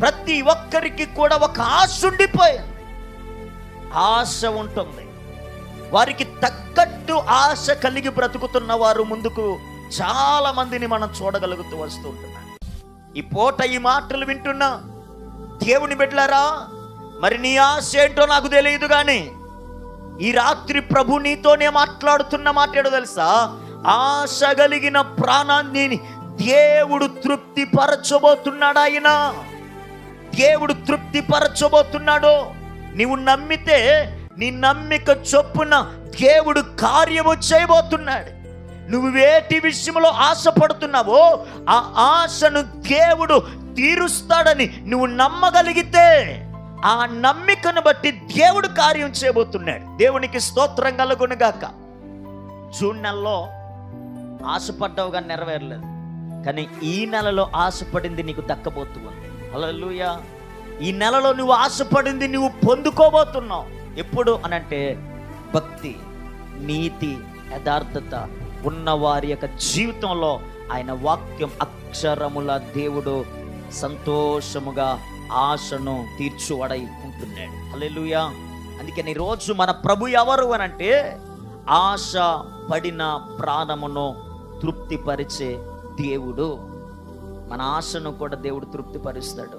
ప్రతి ఒక్కరికి కూడా ఒక ఆశ ఉండిపోయింది ఆశ ఉంటుంది. వారికి తగ్గట్టు ఆశ కలిగి బ్రతుకుతున్న వారు ముందుకు చాలా మందిని మనం చూడగలుగుతూ వస్తూ ఉంటున్నాం. ఈ పూట ఈ మాటలు వింటున్నా దేవుని బిడ్డలారా మరి నీ ఆశ ఏంటో నాకు తెలియదు కానీ ఈ రాత్రి ప్రభు నీతోనే మాట్లాడుతున్న మాట్లాడు తెలుసా? ఆశ కలిగిన ప్రాణాన్ని దేవుడు తృప్తి పరచబోతున్నాడు ఆయన. దేవుడు తృప్తిపరచబోతున్నాడో. నీవు నమ్మితే నీ నమ్మిక చొప్పున దేవుడు కార్యము చేయబోతున్నాడు. నువ్వు వేటి విషయంలో ఆశపడుతున్నావో ఆ ఆశను దేవుడు తీరుస్తాడని నువ్వు నమ్మగలిగితే ఆ నమ్మికను బట్టి దేవుడు కార్యం చేయబోతున్నాడు. దేవునికి స్తోత్రం కలుగునుగాక జూన్ నెలలో ఆశపడ్డావుగా నెరవేరలేదు. కానీ ఈ నెలలో ఆశపడింది నీకు దక్కబోతుంది హల్లెలూయా. ఈ నెలలో నువ్వు ఆశపడింది నువ్వు పొందుకోబోతున్నావు. ఎప్పుడు అనంటే భక్తి నీతి యథార్థత ఉన్న వారి యొక్క జీవితంలో ఆయన వాక్యం అక్షరముల దేవుడు సంతోషముగా ఆశను తీర్చువడై ఉంటున్నాడు. హల్లెలూయా. అందుకని రోజు మన ప్రభు ఎవరు అనంటే ఆశ పడిన ప్రాణమును తృప్తిపరిచే దేవుడు. మన ఆశను కూడా దేవుడు తృప్తిపరుస్తాడు.